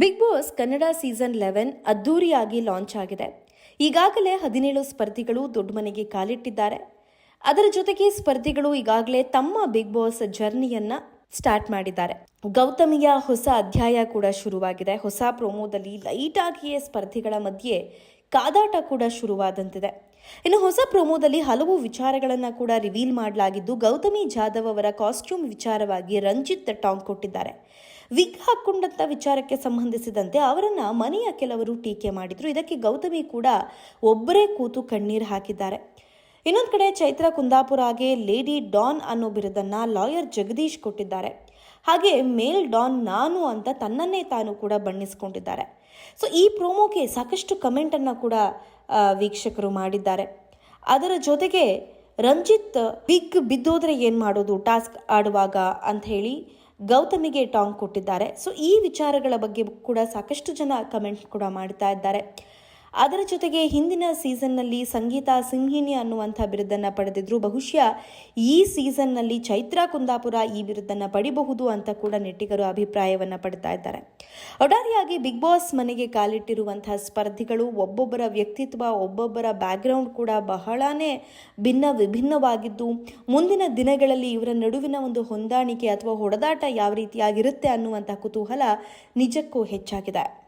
Big Boss Kannada season eleven ಅದ್ದೂರಿಯಾಗಿ launch ಆಗಿದೆ. ಈಗಾಗಲೇ ಹದಿನೇಳು ಸ್ಪರ್ಧಿಗಳು ದೊಡ್ಡ ಮನೆಗೆ ಕಾಲಿಟ್ಟಿದ್ದಾರೆ. ಅದರ ಜೊತೆಗೆ ಸ್ಪರ್ಧಿಗಳು ಈಗಾಗಲೇ ತಮ್ಮ ಬಿಗ್ ಬಾಸ್ ಜರ್ನಿಯನ್ನ ಸ್ಟಾರ್ಟ್ ಮಾಡಿದ್ದಾರೆ. ಗೌತಮಿಯ ಹೊಸ ಅಧ್ಯಾಯ ಕೂಡ ಶುರುವಾಗಿದೆ. ಹೊಸ ಪ್ರೋಮೋದಲ್ಲಿ ಲೈಟ್ ಆಗಿಯೇ ಸ್ಪರ್ಧಿಗಳ ಮಧ್ಯೆ ಕಾದಾಟ ಕೂಡ ಶುರುವಾದಂತಿದೆ. ಇನ್ನು ಹೊಸ ಪ್ರೋಮೋದಲ್ಲಿ ಹಲವು ವಿಚಾರಗಳನ್ನು ಕೂಡ ರಿವೀಲ್ ಮಾಡಲಾಗಿದ್ದು, ಗೌತಮಿ ಜಾಧವ್ ಅವರ ಕಾಸ್ಟ್ಯೂಮ್ ವಿಚಾರವಾಗಿ ರಂಜಿತ್ ಟಾಂಗ್ ಕೊಟ್ಟಿದ್ದಾರೆ. ವಿಗ್ ಹಾಕೊಂಡಂತ ವಿಚಾರಕ್ಕೆ ಸಂಬಂಧಿಸಿದಂತೆ ಅವರನ್ನ ಮನೆಯ ಕೆಲವರು ಟೀಕೆ ಮಾಡಿದ್ರು. ಇದಕ್ಕೆ ಗೌತಮಿ ಕೂಡ ಒಬ್ಬರೇ ಕೂತು ಕಣ್ಣೀರು ಹಾಕಿದ್ದಾರೆ. ಇನ್ನೊಂದು ಕಡೆ ಚೈತ್ರ ಕುಂದಾಪುರಾಗೆ ಲೇಡಿ ಡಾನ್ ಅನ್ನೋ ಬಿರುದನ್ನ ಲಾಯರ್ ಜಗದೀಶ್ ಕೊಟ್ಟಿದ್ದಾರೆ. ಹಾಗೆ ಮೇಲ್ ಡಾನ್ ನಾನು ಅಂತ ತನ್ನನ್ನೇ ತಾನು ಕೂಡ ಬಣ್ಣಿಸ್ಕೊಂಡಿದ್ದಾರೆ. ಸೊ ಈ ಪ್ರೋಮೋಗೆ ಸಾಕಷ್ಟು ಕಮೆಂಟನ್ನು ಕೂಡ ವೀಕ್ಷಕರು ಮಾಡಿದ್ದಾರೆ. ಅದರ ಜೊತೆಗೆ ರಂಜಿತ್ ಬಿಗ್ ಬಿದ್ದೋದ್ರೆ ಏನು ಮಾಡೋದು, ಟಾಸ್ಕ್ ಆಡುವಾಗ ಅಂತ ಹೇಳಿ ಗೌತಮಿಗೆ ಟಾಂಗ್ ಕೊಟ್ಟಿದ್ದಾರೆ. ಸೊ ಈ ವಿಚಾರಗಳ ಬಗ್ಗೆ ಕೂಡ ಸಾಕಷ್ಟು ಜನ ಕಮೆಂಟ್ ಕೂಡ ಮಾಡ್ತಾ ಇದ್ದಾರೆ. ಅದರ ಜೊತೆಗೆ ಹಿಂದಿನ ಸೀಸನ್ನಲ್ಲಿ ಸಂಗೀತ ಸಿಂಹಿಣಿ ಅನ್ನುವಂಥ ಬಿರುದನ್ನು ಪಡೆದಿದ್ರು. ಬಹುಶಃ ಈ ಸೀಸನ್ನಲ್ಲಿ ಚೈತ್ರಾ ಕುಂದಾಪುರ ಈ ಬಿರುದನ್ನು ಪಡಿಬಹುದು ಅಂತ ಕೂಡ ನೆಟ್ಟಿಗರು ಅಭಿಪ್ರಾಯವನ್ನು ಪಡ್ತಾ ಇದ್ದಾರೆ. ಒಟ್ಟಾರೆಯಾಗಿ ಬಿಗ್ ಬಾಸ್ ಮನೆಗೆ ಕಾಲಿಟ್ಟಿರುವಂತಹ ಸ್ಪರ್ಧಿಗಳು ಒಬ್ಬೊಬ್ಬರ ವ್ಯಕ್ತಿತ್ವ, ಒಬ್ಬೊಬ್ಬರ ಬ್ಯಾಕ್ಗ್ರೌಂಡ್ ಕೂಡ ಬಹಳನೇ ಭಿನ್ನ ವಿಭಿನ್ನವಾಗಿದ್ದು, ಮುಂದಿನ ದಿನಗಳಲ್ಲಿ ಇವರ ನಡುವಿನ ಒಂದು ಹೊಂದಾಣಿಕೆ ಅಥವಾ ಹೊಡೆದಾಟ ಯಾವ ರೀತಿಯಾಗಿರುತ್ತೆ ಅನ್ನುವಂಥ ಕುತೂಹಲ ನಿಜಕ್ಕೂ ಹೆಚ್ಚಾಗಿದೆ.